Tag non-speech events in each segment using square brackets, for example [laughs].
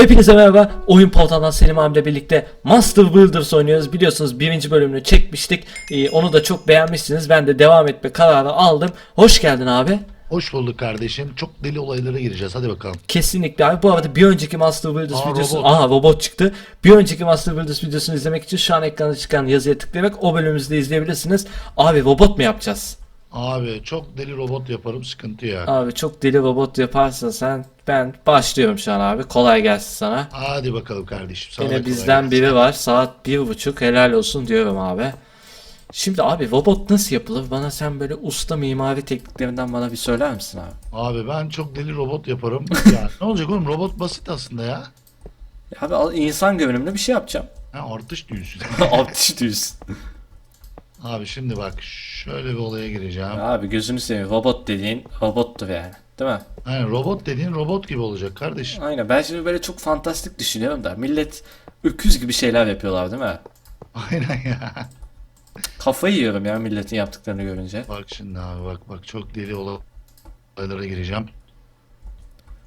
Hepinize merhaba. Oyun portalından Selim abiyle birlikte Master Builders oynuyoruz. Biliyorsunuz birinci bölümünü çekmiştik. Ee, onu da çok beğenmişsiniz. Ben de devam etme kararı aldım. Hoş geldin abi. Hoş bulduk kardeşim. Çok deli olaylara gireceğiz. Hadi bakalım. Kesinlikle abi. Bu arada bir önceki Master Builders Aa, videosu... robot. Aha robot çıktı. Bir önceki Master Builders videosunu izlemek için şu an ekranda çıkan yazıya tıklayarak o bölümümüzü de izleyebilirsiniz. Abi robot mu yapacağız? Abi çok deli robot yaparım. Sıkıntı ya. Abi çok deli robot yaparsın sen. Ben başlıyorum şu an abi. Kolay gelsin sana. Hadi bakalım kardeşim. Sana Yine bizden biri var. Saat bir buçuk. Helal olsun diyorum abi. Şimdi abi robot nasıl yapılır? Bana sen böyle usta mimari tekniklerinden bana bir söyler misin abi? Abi ben çok deli robot yaparım. [laughs] ya ne olacak oğlum? Robot basit aslında ya. Ya Abi insan görünümlü bir şey yapacağım. Ha, artış düğüsü. [laughs] Artış düz. abi şimdi bak şöyle bir olaya gireceğim. Abi gözünü seveyim. Robot dediğin robottur yani. Değil mi? Yani robot dediğin robot gibi olacak kardeşim. Aynen. Ben şimdi böyle çok fantastik düşünüyorum da. Millet öküz gibi şeyler yapıyorlar değil mi? Aynen ya. Kafayı yiyorum ya milletin yaptıklarını görünce. Bak şimdi abi bak bak çok deli olaylara gireceğim.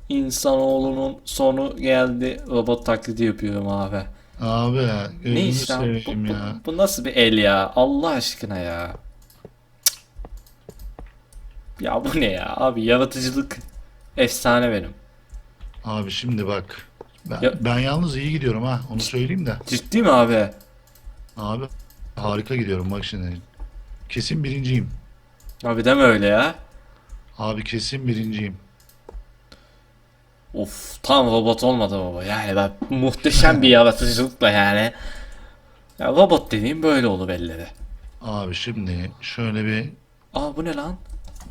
İnsanoğlunun sonu geldi. Robot taklidi yapıyorum abi. Abi Ne işte abi? bu, bu- ya. bu nasıl bir el ya? Allah aşkına ya. Ya bu ne ya? Abi yaratıcılık efsane benim. Abi şimdi bak. Ben, Ya- ben yalnız iyi gidiyorum ha. Onu söyleyeyim de. Ciddi mi abi? Abi harika gidiyorum bak şimdi. Kesin birinciyim. Abi deme öyle ya. Abi kesin birinciyim. Of tam robot olmadı baba. Yani ben muhteşem bir [laughs] yaratıcılıkla yani. Ya robot dediğim böyle olur belli Abi şimdi şöyle bir Aa bu ne lan?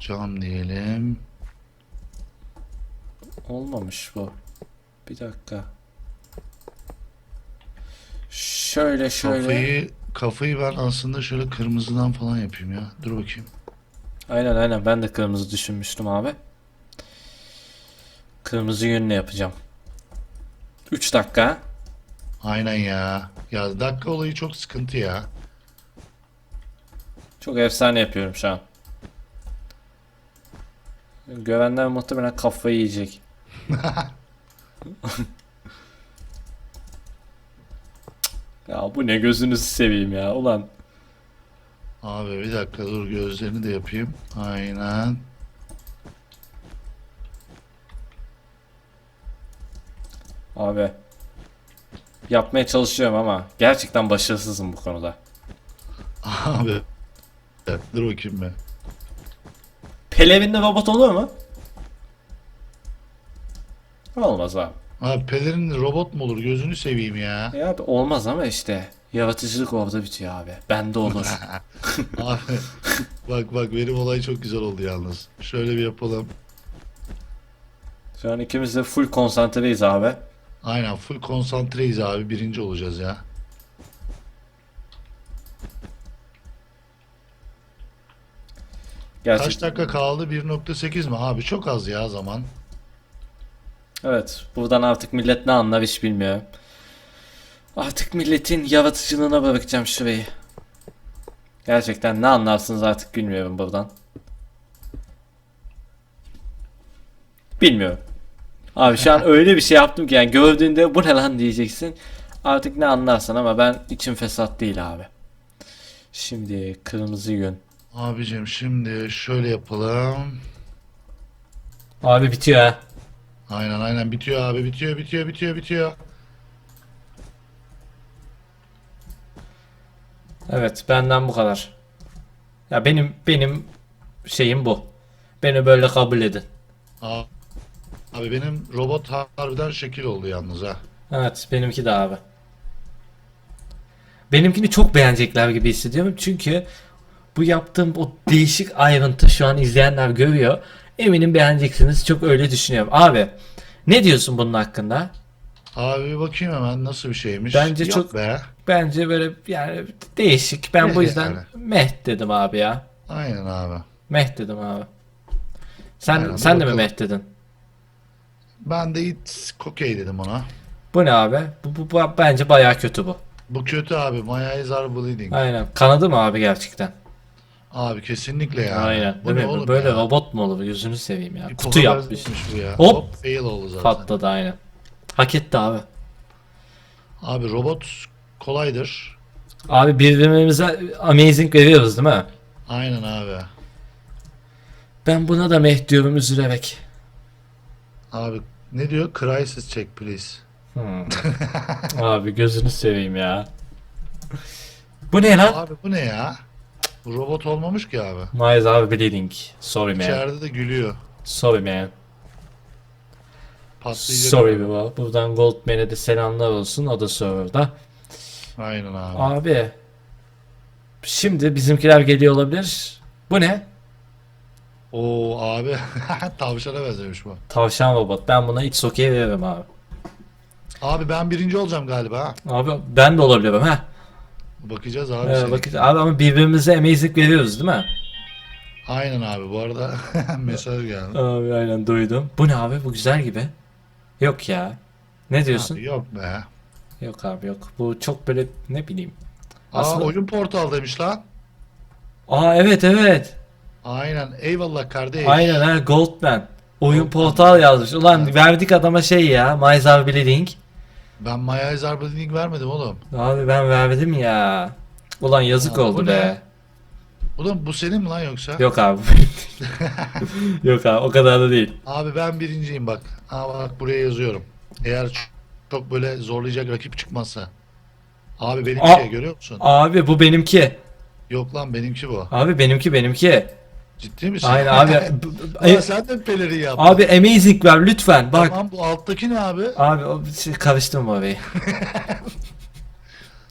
Cam diyelim. Olmamış bu. Bir dakika. Şöyle şöyle. Kafayı kafayı ben aslında şöyle kırmızıdan falan yapayım ya. Dur bakayım. Aynen aynen ben de kırmızı düşünmüştüm abi. Kırmızı yönle yapacağım. 3 dakika. Aynen ya. Ya dakika olayı çok sıkıntı ya. Çok efsane yapıyorum şu an. Görenler muhtemelen kafayı yiyecek. [laughs] ya bu ne gözünüzü seveyim ya ulan. Abi bir dakika dur gözlerini de yapayım. Aynen. Abi. Yapmaya çalışıyorum ama gerçekten başarısızım bu konuda. Abi. Evet, dur bakayım ben. Pelerinli robot olur mu? Olmaz abi. Abi pelerin robot mu olur gözünü seveyim ya. Ya abi olmaz ama işte yaratıcılık orada bitiyor abi. Bende olur. [laughs] Abi bak bak benim olay çok güzel oldu yalnız. Şöyle bir yapalım. Şu an ikimiz de full konsantreyiz abi. Aynen full konsantreyiz abi birinci olacağız ya. Gerçek. Kaç dakika kaldı? 1.8 mi? Abi çok az ya zaman. Evet, buradan artık millet ne anlar hiç bilmiyorum. Artık milletin yaratıcılığına bırakacağım şurayı. Gerçekten ne anlarsınız artık bilmiyorum buradan. Bilmiyorum. Abi şu an [laughs] öyle bir şey yaptım ki yani gördüğünde bu ne lan diyeceksin. Artık ne anlarsan ama ben içim fesat değil abi. Şimdi kırmızı yön. Abicim şimdi şöyle yapalım. Abi bitiyor ha. Aynen aynen bitiyor abi bitiyor bitiyor bitiyor bitiyor. Evet benden bu kadar. Ya benim benim şeyim bu. Beni böyle kabul edin. Aa, Abi benim robot harbiden şekil oldu yalnız ha. Evet benimki de abi. Benimkini çok beğenecekler gibi hissediyorum çünkü bu yaptığım o değişik ayrıntı şu an izleyenler görüyor. Eminim beğeneceksiniz. Çok öyle düşünüyorum. Abi ne diyorsun bunun hakkında? Abi bakayım hemen nasıl bir şeymiş. Bence Yok çok- be. Bence böyle yani değişik. Ben bu yüzden Yani. meh dedim abi ya. Aynen abi. Meh dedim abi. Sen Aynen, sen de mi meh dedin? Ben de it's okay dedim ona. Bu ne abi? Bu, bu, bu bence bayağı kötü bu. Bu kötü abi. My eyes are bleeding. Aynen. Kanadı mı abi gerçekten? Abi kesinlikle ya. Aynen. Bu Değil ne mi? oğlum Böyle ya? robot mu olur? Yüzünü seveyim ya. Bir Kutu kola yapmış. benzetmiş bu ya. Hop. Hop fail oldu zaten. Patladı aynen. Hak etti abi. Abi robot kolaydır. Abi birbirimize amazing veriyoruz değil mi? Aynen abi. Ben buna da meh diyorum üzülerek. Abi ne diyor? Crisis check please. Hmm. [laughs] abi gözünü seveyim ya. Bu ne lan? Abi bu ne ya? Bu robot olmamış ki abi. Miles abi bleeding. Sorry man. İçeride de gülüyor. Sorry man. Patlayacak. Sorry baba. Buradan Goldman'e de selamlar olsun. O da serverda. Aynen abi. Abi. Şimdi bizimkiler geliyor olabilir. Bu ne? Oo abi. [laughs] Tavşana benzemiş bu. Tavşan robot. Ben buna hiç okey veririm abi. Abi ben birinci olacağım galiba. ha. Abi ben de olabilirim ha. Bakacağız abi. Ee, senin. bakın abi ama birbirimize amazing veriyoruz değil mi? Aynen abi. Bu arada [laughs] mesaj geldi. Abi aynen duydum. Bu ne abi? Bu güzel gibi. Yok ya. Ne diyorsun? Abi yok be. Yok abi yok. Bu çok böyle ne bileyim. Aa Aslında- oyun portal demiş lan. Aa evet evet. Aynen. Eyvallah kardeş. Aynen ha Goldman. Oyun portal yazmış. Ulan verdik adama şey ya. Abi Bleeding. Ben Maya Link vermedim oğlum. Abi ben verdim ya. Ulan yazık Aa, oldu bu be. ne? Oğlum bu senin mi lan yoksa? Yok abi. [laughs] Yok abi o kadar da değil. Abi ben birinciyim bak. Aa bak buraya yazıyorum. Eğer ç- çok böyle zorlayacak rakip çıkmazsa. Abi benimki Aa. görüyor musun? Abi bu benimki. Yok lan benimki bu. Abi benimki benimki. Ciddi misin? Aynen [laughs] abi. E, sen de pelerin yaptın. abi amazing ver lütfen. Bak. Tamam bu alttaki ne abi? Abi o şey, karıştırma orayı. [laughs]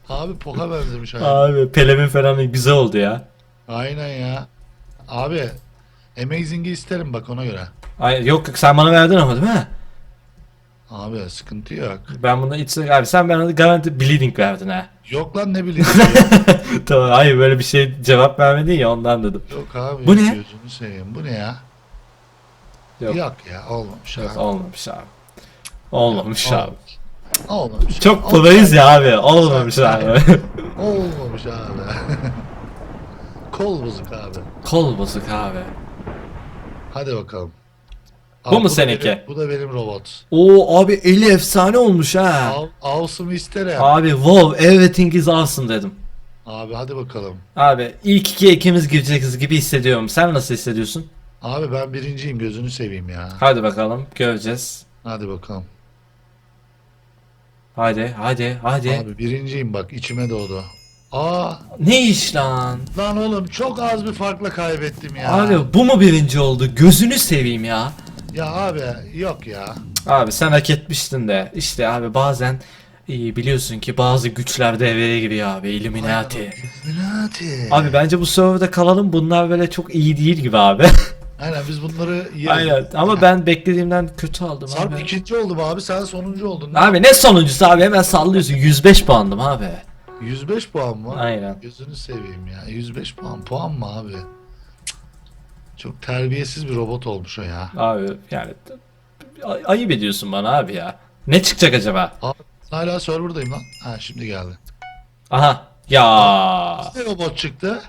Abi poka benzemiş abi. Abi pelemin falan güzel oldu ya. Aynen ya. Abi Amazing'i isterim bak ona göre. Ay, yok sen bana verdin ama değil mi? Abi sıkıntı yok. Ben bunda hiç abi sen bana garanti bleeding verdin ha. Yok lan ne bileyim. [laughs] tamam hayır böyle bir şey cevap vermedin ya ondan dedim. yok abi. Bu ne? Gözünü seveyim. Bu ne ya? Yok. Yok, ya olmamış Yok abi. olmamış abi. Olmamış abi. Olmamış. Çok Ol- parayız ya abi. Olmamış abi. [laughs] Olmamış abi. [laughs] Kol bozuk abi. Kol bozuk abi. Hadi bakalım. Bu mu seninki? benim- bu da benim robot. Oo abi eli efsane olmuş ha. Awesome isterim. Abi wow everything is awesome dedim. Abi hadi bakalım. Abi ilk iki ikimiz gireceğiz gibi hissediyorum. Sen nasıl hissediyorsun? Abi ben birinciyim gözünü seveyim ya. Hadi bakalım göreceğiz. Hadi bakalım. Hadi hadi hadi. Abi birinciyim bak içime doğdu. Aa Ne iş lan? lan oğlum çok az bir farkla kaybettim ya. Abi bu mu birinci oldu? Gözünü seveyim ya. Ya abi yok ya. Abi sen hak etmiştin de. İşte abi bazen iyi biliyorsun ki bazı güçler devreye giriyor abi. Illuminati. Illuminati. Abi bence bu serverda kalalım. Bunlar böyle çok iyi değil gibi abi. [laughs] Aynen biz bunları yeriz. Aynen. Ama ben beklediğimden kötü aldım Sarp abi. ikinci oldum abi sen sonuncu oldun. Abi ne sonuncusu abi hemen sallıyorsun. 105 puandım abi. 105 puan mı? Aynen. Gözünü seveyim ya. 105 puan. Puan mı abi? Çok terbiyesiz bir robot olmuş o ya. Abi yani ay- ayıp ediyorsun bana abi ya. Ne çıkacak acaba? Hala serverdayım lan. Ha şimdi geldi. Aha. Ya. Ne robot çıktı?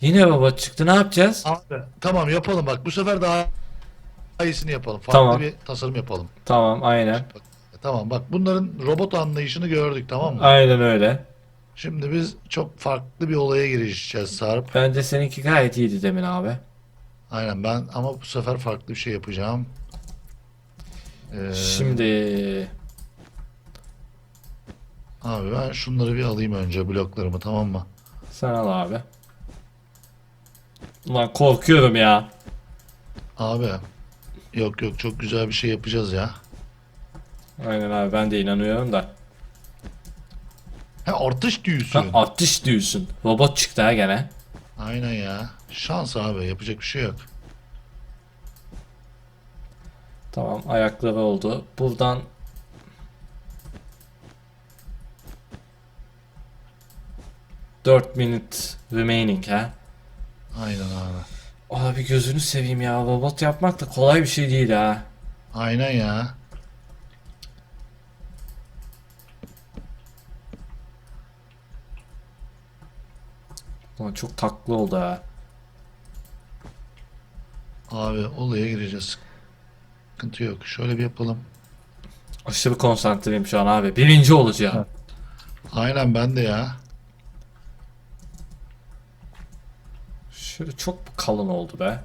Yine robot çıktı. Ne yapacağız? Abi tamam yapalım bak. Bu sefer daha daha iyisini yapalım. Farklı Tamam. bir tasarım yapalım. Tamam aynen. Tamam bak bunların robot anlayışını gördük tamam mı? Aynen öyle. Şimdi biz çok farklı bir olaya girişeceğiz Sarp. Bence seninki gayet iyiydi demin abi. Aynen ben ama bu sefer farklı bir şey yapacağım. Ee, Şimdi Abi ben şunları bir alayım önce bloklarımı tamam mı? sen al abi. Ulan korkuyorum ya. Abi yok yok çok güzel bir şey yapacağız ya. Aynen abi ben de inanıyorum da. He artış Ha, düğüsün. atış diyorsun. Robot çıktı ha gene. Aynen ya. Şans abi yapacak bir şey yok. Tamam ayakları oldu. Buradan Dört minute remaining ha. Aynen abi. Abi gözünü seveyim ya. Robot yapmak da kolay bir şey değil ha. Aynen ya. Ulan çok taklı oldu ha. Abi olaya gireceğiz. Sıkıntı yok. Şöyle bir yapalım. Aşırı konsantreyim şu an abi. Birinci olacağım. Aynen ben de ya. Şöyle çok kalın oldu be.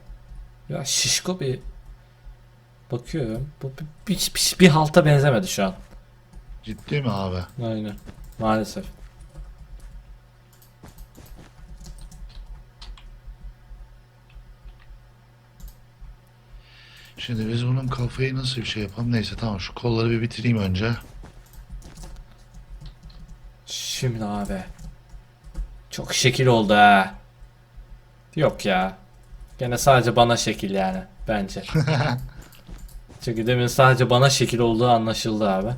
Ya şişko bir bakıyorum. Bu bir, bir, bir, bir halta benzemedi şu an. Ciddi mi abi? Aynen. Maalesef. Şimdi biz bunun kafayı nasıl bir şey yapalım? Neyse tamam şu kolları bir bitireyim önce. Şimdi abi. Çok şekil oldu ha. Yok ya. Gene sadece bana şekil yani bence. [laughs] Çünkü demin sadece bana şekil olduğu anlaşıldı abi.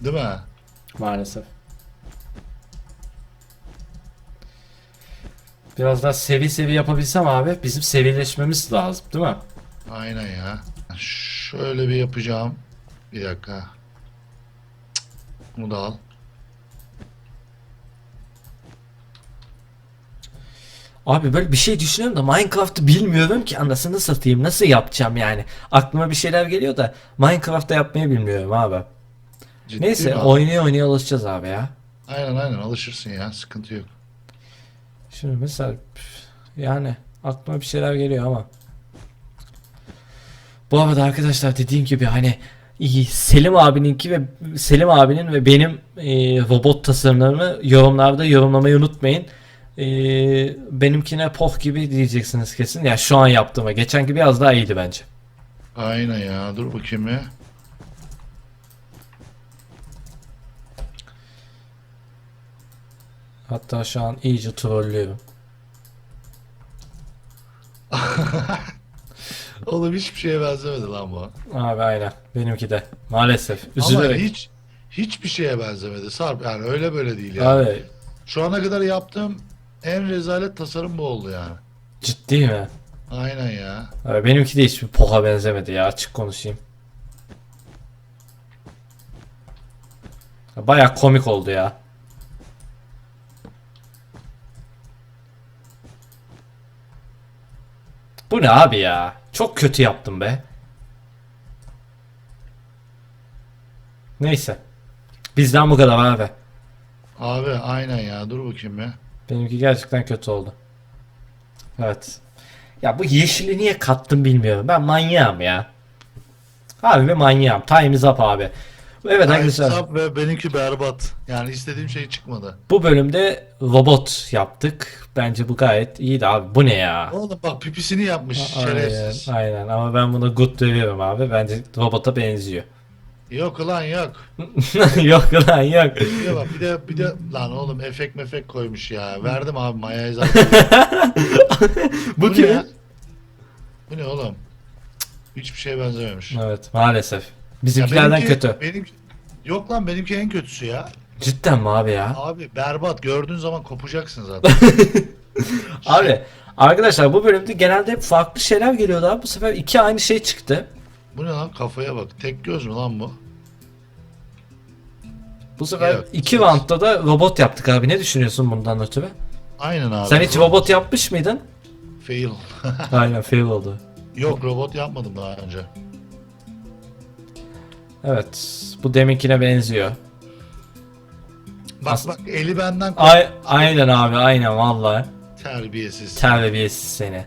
Değil mi? Maalesef. Biraz daha sevi sevi yapabilsem abi bizim sevileşmemiz lazım değil mi? Aynen ya. Şöyle bir yapacağım. Bir dakika. Bunu da al. Abi böyle bir şey düşünüyorum da Minecraft'ı bilmiyorum ki anasını satayım nasıl yapacağım yani. Aklıma bir şeyler geliyor da Minecraft'ta yapmayı bilmiyorum abi. Ciddi Neyse mi abi? oynaya oynaya alışacağız abi ya. Aynen aynen alışırsın ya. Sıkıntı yok. Şimdi mesela yani aklıma bir şeyler geliyor ama. Bu arada arkadaşlar dediğim gibi hani Selim abininki ve Selim abinin ve benim e, robot tasarımlarımı yorumlarda yorumlamayı unutmayın. E, benimkine poh gibi diyeceksiniz kesin. Ya şu an yaptığıma. Geçenki biraz daha iyiydi bence. Aynen ya. Dur bakayım bir. Hatta şu an iyice trollüyorum. [laughs] [laughs] Oğlum hiçbir şeye benzemedi lan bu. Abi aynen. Benimki de. Maalesef. Ama Üzülerek. hiç hiçbir şeye benzemedi. Sarp yani öyle böyle değil yani. Abi Şu ana kadar yaptığım en rezalet tasarım bu oldu yani. ciddi mi? Aynen ya. Abi benimki de hiçbir poha benzemedi ya açık konuşayım. Baya komik oldu ya. Bu ne abi ya? Çok kötü yaptım be. Neyse. Bizden bu kadar abi. Abi aynen ya. Dur bakayım bir. Benimki gerçekten kötü oldu. Evet. Ya bu yeşili niye kattım bilmiyorum. Ben manyağım ya. Abi bir manyağım. Time is up abi. Evet arkadaşlar. Sap ve benimki berbat. Yani istediğim şey çıkmadı. Bu bölümde robot yaptık. Bence bu gayet iyiydi abi. Bu ne ya? Oğlum bak pipisini yapmış şerefsiz. Aynen, aynen ama ben buna good dövüyorum abi. Bence robota benziyor. Yok ulan yok. [laughs] yok lan yok. Bir de bak bir de bir de lan oğlum efekt mefek koymuş ya. Verdim abi mayayı zaten. [laughs] bu ne kim? ya? Bu ne oğlum? Hiçbir şeye benzememiş. Evet maalesef. Bizimkilerden benimki- kötü. Benimki, yok lan benimki en kötüsü ya. Cidden mi abi ya? Abi berbat gördüğün zaman kopacaksın zaten. [laughs] Abi arkadaşlar bu bölümde genelde hep farklı şeyler geliyordu abi. Bu sefer iki aynı şey çıktı. Bu ne lan kafaya bak. Tek göz mü lan bu? Bu sefer Evet. iki roundda da robot yaptık abi. Ne düşünüyorsun bundan ötürü? Aynen abi. Sen hiç robot yapmış mıydın? Fail. Aynen fail oldu. Yok robot yapmadım daha önce. Evet. Bu deminkine benziyor. Bak As- bak eli benden Ay, aynen abi aynen vallahi. terbiyesiz. Terbiyesiz seni.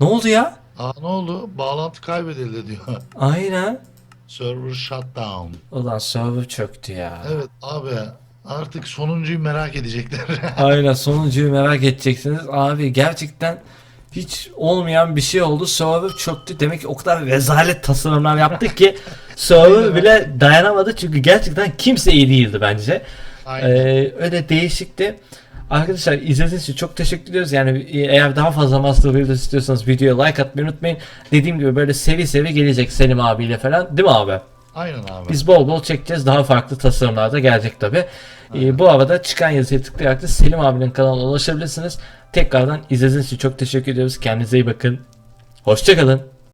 Ne oldu ya? Aa ne oldu? Bağlantı kaybedildi diyor. [laughs] Aynen. Server shut down. Ulan server çöktü ya. Evet abi artık sonuncuyu merak edecekler. [laughs] Aynen sonuncuyu merak edeceksiniz. Abi gerçekten hiç olmayan bir şey oldu. Server çöktü. Demek ki o kadar rezalet tasarımlar yaptık ki [laughs] server bile dayanamadı. Çünkü gerçekten kimse iyi değildi bence. Aynen. Ee, öyle değişikti. Arkadaşlar izlediğiniz için çok teşekkür ediyoruz. Yani eğer daha fazla Master Builder istiyorsanız videoya like atmayı unutmayın. Dediğim gibi böyle sevi sevi gelecek Selim abiyle falan. Değil mi abi? Aynen abi. Biz bol bol çekeceğiz. Daha farklı tasarımlar da gelecek tabi. Bu arada çıkan yazıya tıklayarak da Selim abinin kanalına ulaşabilirsiniz. Tekrardan izlediğiniz için çok teşekkür ediyoruz. Kendinize iyi bakın. Hoşçakalın.